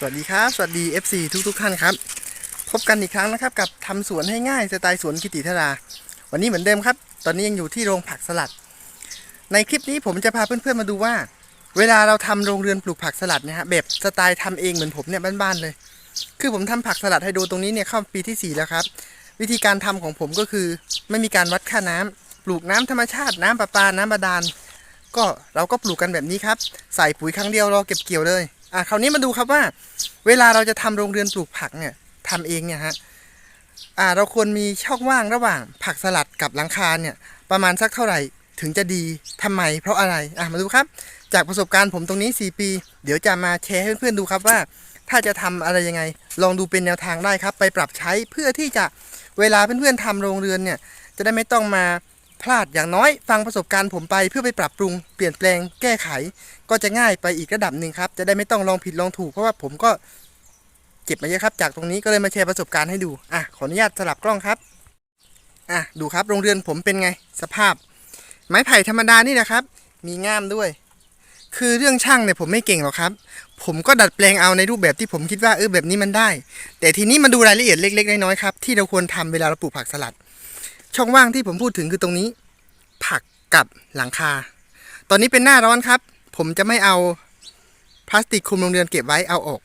สวัสดีครับ สวัสดี FC ทุกทุกๆท่านครับ พบกันอีกครั้งนะครับ กับทำสวนให้ง่ายสไตล์สวนกิติธรา วันนี้เหมือนเดิมครับ ตอนนี้ยังอยู่ที่โรงผักสลัด ในคลิปนี้ผมจะพาเพื่อนๆมาดูว่า เวลาเราทำโรงเรือนปลูกผักสลัดเนี่ยฮะแบบสไตล์ทำเองเหมือนผมเนี่ยบ้านๆเลย คือผมทำผักสลัดไฮโดรตรงนี้เนี่ยเข้าปีที่ 4 แล้วครับ วิธีการทำของผมก็คือ ไม่มีการวัดค่าน้ำปลูกน้ำธรรมชาติน้ำประปาน้ำบาดาลก็เราก็ปลูกกันแบบนี้ครับ ใส่ปุ๋ยครั้งเดียวรอเก็บเกี่ยวเลย อะคราวนี้มาดูครับว่า เวลาเราจะทำโรงเรือนปลูกผักเนี่ยทำเองเนี่ยฮะอ่าเราควรมีช่องว่างระหว่างผักสลัดกับหลังคาเนี่ยประมาณสักเท่าไหร่ถึงจะดีทำไม เพราะอะไรอะมาดูครับ จากประสบการณ์ผมตรงนี้ 4 ปี เดี๋ยวจะมาแชร์ให้เพื่อนๆดูครับว่า ถ้าจะทำอะไรยังไง ลองดูเป็นแนวทางได้ครับ ไปปรับใช้เพื่อที่จะเวลาเพื่อนๆทำโรงเรือนเนี่ยจะได้ไม่ต้องมา พลาดอย่างน้อยฟังประสบการณ์ผมไปเพื่อไปปรับปรุงเปลี่ยนแปลงแก้ไข ก็จะง่ายไปอีกระดับหนึ่งครับ จะได้ไม่ต้องลองผิดลองถูกเพราะว่าผมก็เก็บมาเยอะครับ จากตรงนี้ก็เลยมาแชร์ประสบการณ์ให้ดูอะขออนุญาตสลับกล้องครับอะดูครับโรงเรือนผมเป็นไงสภาพ ไม้ไผ่ธรรมดานี่แหละครับ มีง่ามด้วย คือเรื่องช่างเนี่ยผมไม่เก่งหรอกครับ ผมก็ดัดแปลงเอาในรูปแบบที่ผมคิดว่าเออแบบนี้มันได้ แต่ทีนี้มาดูรายละเอียดเล็ก ๆ น้อยๆครับที่เราควรทำเวลาเราปลูกผักสลัด ช่องว่างที่ผมพูดถึงคือตรงนี้ ผักกับหลังคา ตอนนี้เป็นหน้าร้อนครับ ผมจะไม่เอาพลาสติกคลุมโรงเรือนเก็บไว้เอาออก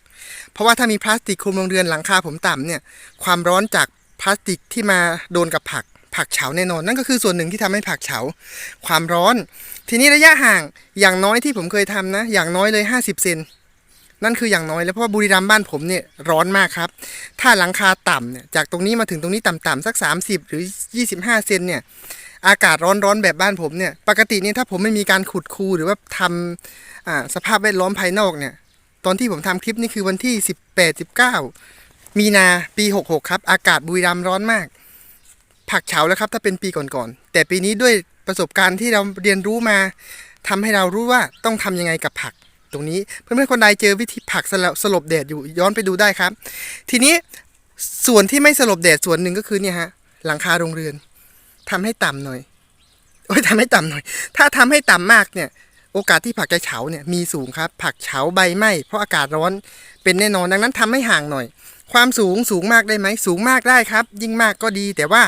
เพราะว่าถ้ามีพลาสติกคลุมโรงเรือนหลังคาผมต่ำเนี่ยความร้อนจากพลาสติกที่มาโดนกับผักผักเฉาแน่นอน นั่นก็คือส่วนหนึ่งที่ทำให้ผักเฉา ความร้อน ทีนี้ระยะห่างอย่างน้อยที่ผมเคยทำนะ อย่างน้อยเลย 50 เซน นั่นคืออย่างน้อยแล้วเพราะว่าบุรีรัมย์บ้านผมเนี่ยร้อนมากครับ ถ้าหลังคาต่ำเนี่ยจากตรงนี้มาถึงตรงนี้ต่ำๆสัก 30 หรือ 25 เซนเนี่ยอากาศร้อนๆแบบบ้านผมเนี่ยปกติเนี่ยถ้าผมไม่มีการขุดคูหรือว่าทำอ่าสภาพแวดล้อมภายนอกเนี่ยตอนที่ผมทำคลิปนี่คือวันที่ 18 19 มีนาปี 66 ครับ อากาศบุรีรัมย์ร้อนมาก ผักเฉาแล้วครับถ้าเป็นปีก่อนๆแต่ปีนี้ด้วยประสบการณ์ที่เราเรียนรู้มาทำให้เรารู้ว่าต้องทำยังไงกับผัก ตรงนี้ เพื่อนๆคนใดเจอวิธีผักสลบสลบแดดอยู่ย้อนไปดูได้ครับ ทีนี้ส่วนที่ไม่สลบแดดส่วนหนึ่งก็คือเนี่ยฮะหลังคาโรงเรือนทำให้ต่ำหน่อยโอ้ยทำให้ต่ำหน่อย ถ้าทำให้ต่ำมากเนี่ย โอกาสที่ผักจะเฉาเนี่ยมีสูงครับ ผักเฉาใบไหม้เพราะอากาศร้อนเป็นแน่นอนดังนั้นทำให้ห่างหน่อย ความสูงสูงมากได้ไหมสูงมากได้ครับ ยิ่งมากก็ดี แต่ว่า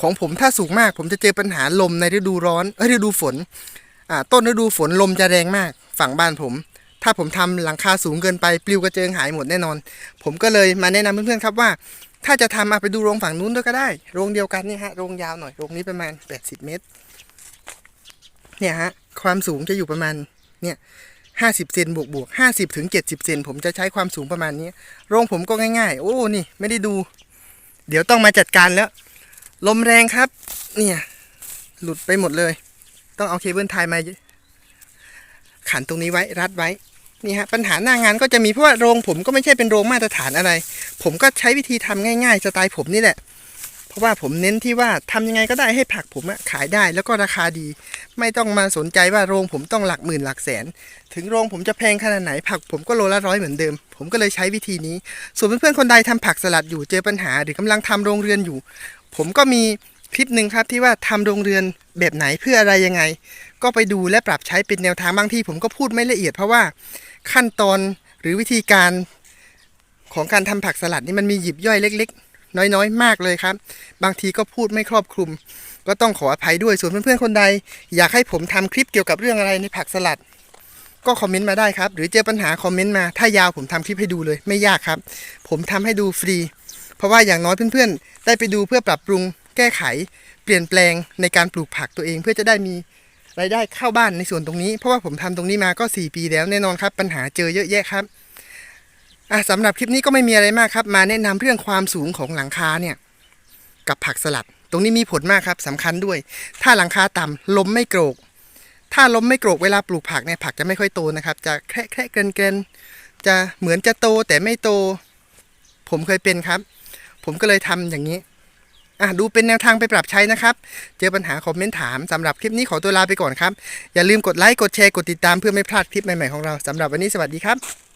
ของผมถ้าสูงมาก ผมจะเจอปัญหาลมในฤดูร้อนเอ้ยฤดูฝนอ่าต้นฤดูฝนลมจะแรงมาก ฝั่งบ้านผม ถ้าผมทำหลังคาสูงเกินไปปลิวกระเจิงหายหมดแน่นอน ผมก็เลยมาแนะนำเพื่อนๆครับว่า ถ้าจะทำมาไปดูโรงฝั่งนู้นด้วยก็ได้ โรงเดียวกันนี่ฮะโรงยาวหน่อยโรงนี้ประมาณ 80 เมตร เนี่ยฮะความสูงจะอยู่ประมาณเนี่ยห้าสิบเซนบวกบวกห้าสิบถึงเจ็ดสิบเซนผมจะใช้ความสูงประมาณนี้ โรงผมก็ง่าย ๆ โอ้นี่ไม่ได้ดู เดี๋ยวต้องมาจัดการแล้ว ลมแรงครับ เนี่ย หลุดไปหมดเลย ต้องเอาเคเบิลไทยมา ขันตรงนี้ไว้รัดไว้ นี่ฮะปัญหาหน้างานก็จะมีเพราะว่าโรงผมก็ไม่ใช่เป็นโรงมาตรฐานอะไร ผมก็ใช้วิธีทำง่ายๆสไตล์ผมนี่แหละ เพราะว่าผมเน้นที่ว่าทำยังไงก็ได้ให้ผักผมขายได้แล้วก็ราคาดี ไม่ต้องมาสนใจว่าโรงผมต้องหลักหมื่นหลักแสน ถึงโรงผมจะแพงขนาดไหนผักผมก็โลละร้อยเหมือนเดิม ผมก็เลยใช้วิธีนี้ ส่วนเพื่อนๆคนใดทำผักสลัดอยู่เจอปัญหา หรือกำลังทำโรงเรือนอยู่ ผมก็มี คลิปหนึ่งครับที่ว่าทำโรงเรือนแบบไหนเพื่ออะไรยังไง ก็ไปดูและปรับใช้เป็นแนวทางบางที่ผมก็พูดไม่ละเอียดเพราะว่าขั้นตอนหรือวิธีการของการทำผักสลัดนี่มันมีหยิบย่อยเล็ก ๆ น้อยๆ มากเลยครับ บางทีก็พูดไม่ครอบคลุม ก็ต้องขออภัยด้วยส่วนเพื่อนๆคนใด อยากให้ผมทำคลิปเกี่ยวกับเรื่องอะไรในผักสลัด ก็คอมเมนต์มาได้ครับ หรือเจอปัญหาคอมเมนต์มา ถ้ายาวผมทำคลิปให้ดูเลยไม่ยากครับ ผมทำให้ดูฟรี เพราะว่าอย่างน้อยเพื่อนๆ ได้ไปดูเพื่อปรับปรุง แก้ไขเปลี่ยนแปลงในการปลูกผักตัวเอง เพื่อจะได้มีรายได้เข้าบ้านในส่วนตรงนี้ เพราะว่าผมทำตรงนี้มาก็ 4 ปีแล้วแน่นอนครับ ปัญหาเจอเยอะแยะครับอะสำหรับคลิปนี้ก็ไม่มีอะไรมากครับ มาแนะนำเรื่องความสูงของหลังคาเนี่ยกับผักสลัด ตรงนี้มีผลมากครับสำคัญด้วย ถ้าหลังคาต่ำลมไม่โกรก ถ้าลมไม่โกรกเวลาปลูกผักเนี่ยผักจะไม่ค่อยโตนะครับ จะแคระแคระเกรนเกรนจะเหมือนจะโตแต่ไม่โต ผมเคยเป็นครับ ผมก็เลยทำอย่างนี้ อะดูเป็นแนวทางไปปรับใช้นะครับ เจอปัญหาคอมเมนต์ถามสำหรับคลิปนี้ขอตัวลาไปก่อนครับ อย่าลืมกดไลค์กดแชร์กดติดตามเพื่อไม่พลาดคลิปใหม่ๆของเราสำหรับวันนี้สวัสดีครับ